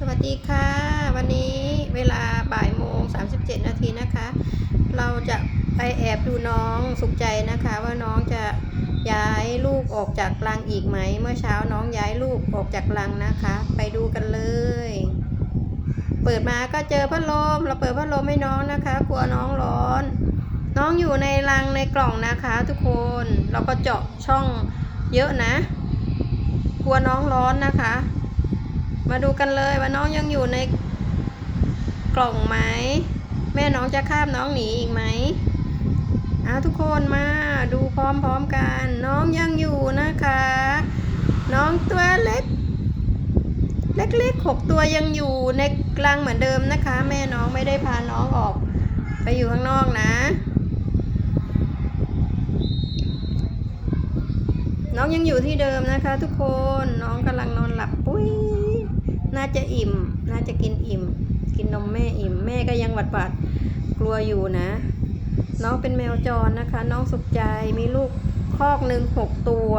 สวัสดีค่ะ วันนี้เวลาบ่ายโมง 37 นาทีนะคะ เราจะไปแอบดูน้องสุขใจนะคะ ว่าน้องจะย้ายลูกออกจากรังอีกไหม เมื่อเช้าน้องย้ายลูกออกจากรังนะคะ ไปดูกันเลย เปิดมาก็เจอพัดลมเราเปิดพัดลมให้น้องนะคะ กลัวน้องร้อน น้องอยู่ในรังในกล่องนะคะ ทุกคนเราก็เจาะช่องเยอะนะ กลัวน้องร้อนนะคะ มาดูกันเลยว่าน้องยังอยู่ในกล่องไหม แม่น้องจะข้ามน้องหนีอีกไหมเอาทุกคนมาดูพร้อมๆกัน น้องยังอยู่นะคะ น้องตัวเล็ก เล็กๆหกตัวยังอยู่ในกลางเหมือนเดิมนะคะ แม่น้องไม่ได้พาน้องออก ไปอยู่ข้างนอกนะ น้องยังอยู่ที่เดิมนะคะ ทุกคนน้องกำลังนอนหลับปุ้ย น่า จะอิ่ม น่าจะกินอิ่ม กินนมแม่อิ่ม แม่ก็ยังหวัดหวัดกลัวอยู่นะ น้องเป็นแมวจรนะคะ น้องสุขใจมีลูกคอกหนึ่งหกตัว